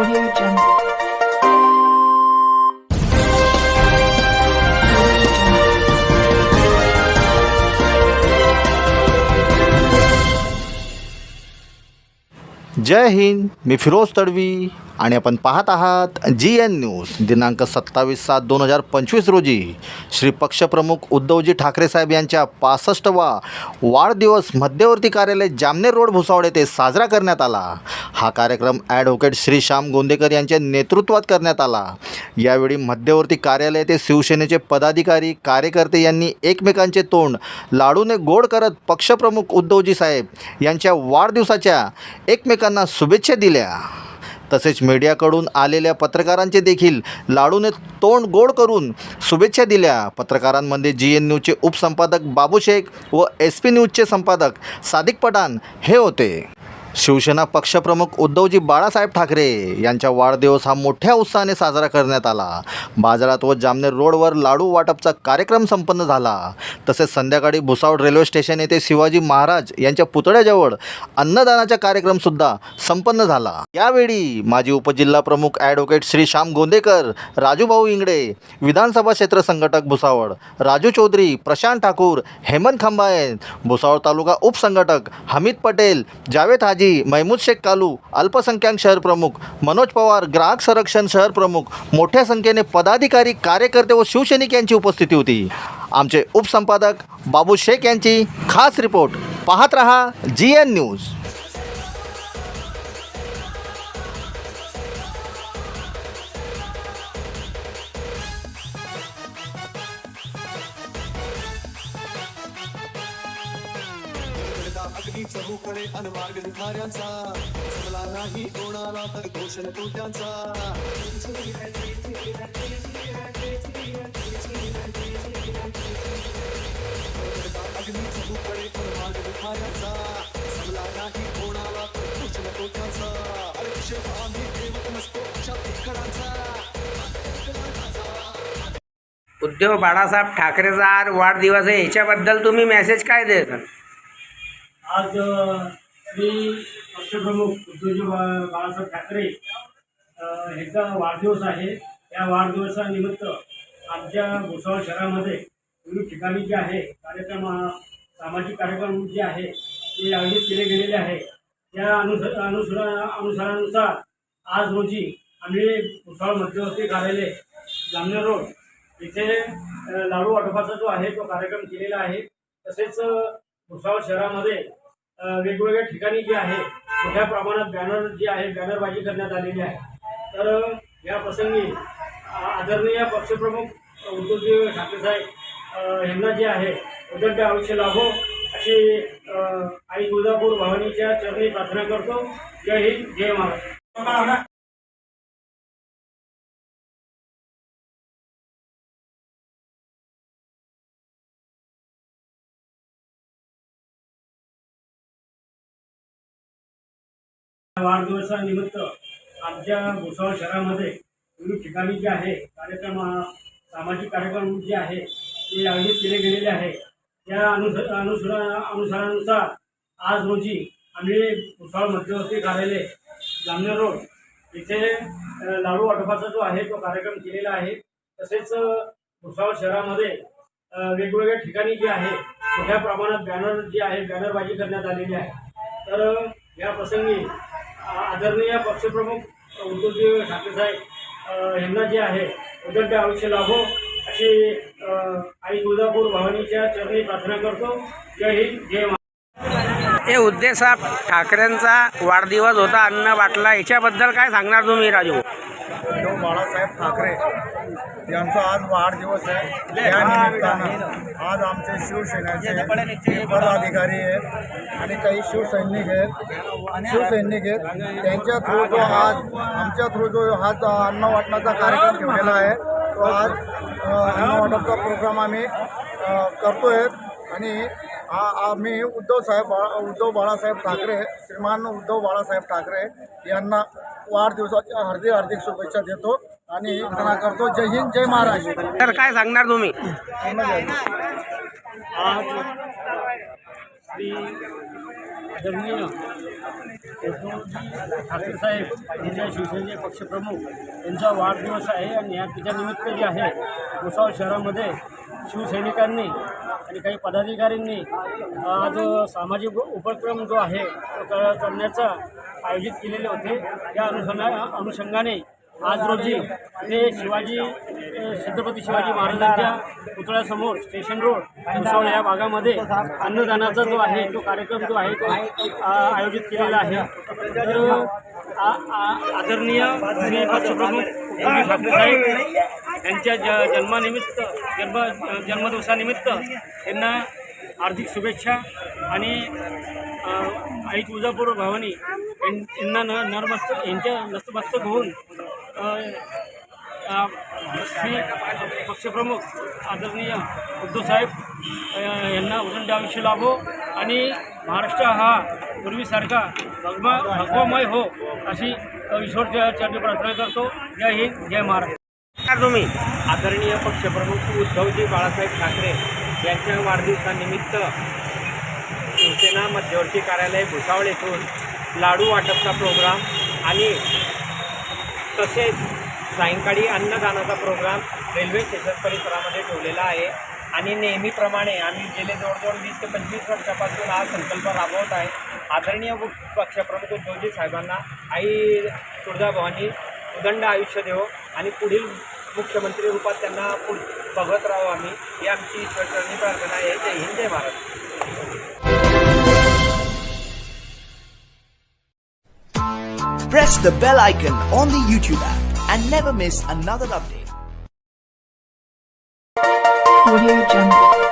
audio jungle. जय हिंद मैं फिरोज तड़वी आणि आपण पाहत आहात जी एन न्यूज दिनांक सत्तावीस सात दोन हजार पंचवीस रोजी. श्री पक्षप्रमुख उद्धवजी ठाकरे साहेब यांच्या पासष्टवा वाढदिवस मध्यवर्ती कार्यालय जामनेर रोड भुसावळ येथे साजरा करण्यात आला. हा कार्यक्रम ॲडव्होकेट श्री श्याम गोंदेकर यांच्या नेतृत्वात करण्यात आला. यावेळी मध्यवर्ती कार्यालय येथे शिवसेनेचे पदाधिकारी कार्यकर्ते यांनी एकमेकांचे तोंड लाडूने गोड करत पक्षप्रमुख उद्धवजी साहेब यांच्या वाढदिवसाच्या एकमेकांना शुभेच्छा दिल्या. तसेच मीडियाकडून आलेल्या पत्रकारांचे देखील लाडूने तोंड गोड करून शुभेच्छा दिल्या. पत्रकारांमध्ये जी एन न्यूजचे उपसंपादक बाबू शेख व एस पी न्यूजचे संपादक सादिक पठाण हे होते. शिवसेना पक्षप्रमुख उद्धवजी बाळासाहेब ठाकरे यांचा वाढदिवस हा मोठ्या उत्साहाने साजरा करण्यात आला. बाजारात व जामनेर रोडवर लाडू वाटपचा कार्यक्रम संपन्न झाला. तसेच संध्याकाळी भुसावळ रेल्वे स्टेशन येथे शिवाजी महाराज यांच्या पुतळ्याजवळ अन्नदानाचा कार्यक्रमसुद्धा संपन्न झाला. यावेळी माजी उपजिल्हा प्रमुख ॲडव्होकेट श्री श्याम गोंदेकर राजूभाऊ इंगडे विधानसभा क्षेत्र संघटक भुसावळ राजू चौधरी प्रशांत ठाकूर हेमंत खंबाळे भुसावळ तालुका उपसंघटक हमीद पटेल जावेद हाजी महमूद शेख कालू अल्पसंख्याक शहर प्रमुख मनोज पवार ग्राहक संरक्षण शहर प्रमुख मोठ्या संख्येने पदाधिकारी कार्यकर्ते व शिवसैनिक यांची उपस्थिती होती. आमचे उपसंपादक बाबू शेख यांची खास रिपोर्ट पाहत रहा जी एन न्यूज. अगदी चहूकडे अनमार्ग धिकाऱ्यांचा समला नाही कोणाला तर घोषण तोट्यांचा अगदी चहूकडे अनमार्ग धिकाऱ्यांचा समला नाही कोणाला तर घोषण तोट्यांचा अरे आम्ही देवत नसतो अशा धिक्कडांचा उद्धव बाळासाहेब ठाकरेचा आज वाढदिवस आहे. याच्याबद्दल तुम्ही मेसेज काय देता? आज श्री पक्षप्रमुख उद्धवजी बा- बाळासाहेब ठाकरे ह्याचा वाढदिवस आहे. या वाढदिवसानिमित्त आमच्या भुसावळ शहरामध्ये विविध ठिकाणी जे आहे कार्यक्रम सामाजिक कार्यक्रम जे आहे ते आयोजित केले गेलेले आहे. त्या अनुस अनुसरा अनुसारानुसार आज रोजी आम्ही भुसावळ मध्यवर्ती कार्यालय जामनेर रोड इथे लाडू वाटपाचा जो आहे तो कार्यक्रम केलेला आहे. तसेच भुसावळ शहरामध्ये वेगवेगळ्या ठिकाणी जे आहे मोठ्या प्रमाणात बॅनर जे आहे बॅनरबाजी करण्यात आलेली आहे. तर या प्रसंगी आदरणीय पक्षप्रमुख उद्धवजी ठाकरे साहेब यांना जे आहे उदंड आयुष्य लाभो अशी आई तुळजापूर भवानीच्या चरणी प्रार्थना करतो. जय हिंद जय महाराष्ट्र. वाढदिवसानिमित्त आमच्या भुसावळ शहरामध्ये विविध ठिकाणी जे आहे कार्यक्रम सामाजिक कार्यक्रम जे आहे ते आयोजित केले गेलेले आहे. त्या अनुस अनुसरा अनुसारानुसार आज रोजी आम्ही भुसावळ मध्यवर्ती कार्यालय जामनेर रोड इथे लाडू वाटपाचा जो आहे तो कार्यक्रम केलेला आहे. तसेच भुसावळ शहरामध्ये वेगवेगळ्या ठिकाणी जे आहे मोठ्या प्रमाणात बॅनर जे आहे बॅनरबाजी करण्यात आलेली आहे. तर या प्रसंगी आदरणीय पक्षप्रमुख उद्धवजी ठाकरे साहेब यांना जे आहे उदंड आयुष्य लाभो अशी आई तुळजापूर भवानीच्या चरणी प्रार्थना करतो. जय हिंद जय हे हे हा ठाकरेंचा वाढदिवस होता अन्न वाटला याच्याबद्दल काय सांगणार तुम्ही राजू? उद्धव बाळासाहेब ठाकरे यांचा आज वाढदिवस आहे. या निमित्तानं आज आमचे शिवसेनेचे पदाधिकारी आहेत आणि काही शिवसैनिक आहेत. शिवसैनिक आहेत. त्यांच्या थ्रू जो आज आमच्या थ्रू जो हा अन्न वाटण्याचा कार्यक्रम ठेवलेला आहे तो आज अ, अन्न वाटपचा प्रोग्राम आम्ही अ, करतोय. आणि आ- आम्ही उद्धव साहेब उद्धव बाळासाहेब ठाकरे श्रीमान उद्धव बाळासाहेब ठाकरे यांना वाढदिवसाच्या हार्दिक हार्दिक शुभेच्छा देतो आणि प्रार्थना करतो. जय हिंद जय महाराष्ट्र. तर काय सांगणार तुम्ही? आज श्री ठाकरे साहेब यांच्या शिवसेनेचे पक्षप्रमुख यांचा वाढदिवस आहे आणि या त्याच्यानिमित्त जे आहे भुसावळ शहरामध्ये शिवसैनिकांनी आणि काही पदाधिकाऱ्यांनी आज सामाजिक उपक्रम जो आहे तो करण्याचा आयोजित केलेले होते या अनुषंगा अनुषंगाने आज रोजी ते शिवाजी छत्रपती शिवाजी महाराजांच्या पुतळ्यासमोर स्टेशन रोड भुसावळ या भागामध्ये अन्नदानाचा जो आहे तो कार्यक्रम जो आहे तो आयोजित केलेला आहे. तर आ- आ- आदरणीय श्री पक्षप्रमुख ठाकरे साहेब यांच्या ज जन्मानिमित्त जन्म जन्मदिवसानिमित्त त्यांना हार्दिक शुभेच्छा आणि आई तुळजापूर भवानी यांना न नरमस्त यांच्या नस्तमस्तक होऊन श्री पक्षप्रमुख आदरणीय उद्धवसाहेब यांना उदंड आयुष्य लाभो आणि महाराष्ट्र हा पूर्वीसारखा भगमा भगवामय हो अशी ईश्वर चरणी प्रार्थना करतो. जय हिंद जय महाराष्ट्र. तुम्ही. आदरणीय पक्षप्रमुख उद्धवजी बाळासाहेब ठाकरे यांच्या वाढदिवसानिमित्त शिवसेना मध्यवर्ती कार्यालय भुसावळ येथून लाडू वाटपचा प्रोग्राम आणि तसेच सायंकाळी अन्नदानाचा प्रोग्राम रेल्वे स्टेशन परिसरामध्ये ठेवलेला आहे. आणि नेहमीप्रमाणे आम्ही गेले जवळजवळ वीस ते पंचवीस वर्षापासून हा संकल्प राबवत आहे. आदरणीय पक्षप्रमुख उद्धवजी साहेबांना आई तुळजाभवानी उदंड आयुष्य देवो आणि पुढील मुख्यमंत्री रूपात त्यांना पुढ बघत राहू आम्ही ही आमची ईश्वरचरणी प्रार्थना आहे जय हिंद जय Maharashtra Press the bell icon on the YouTube app and never miss another update. Audio Jungle.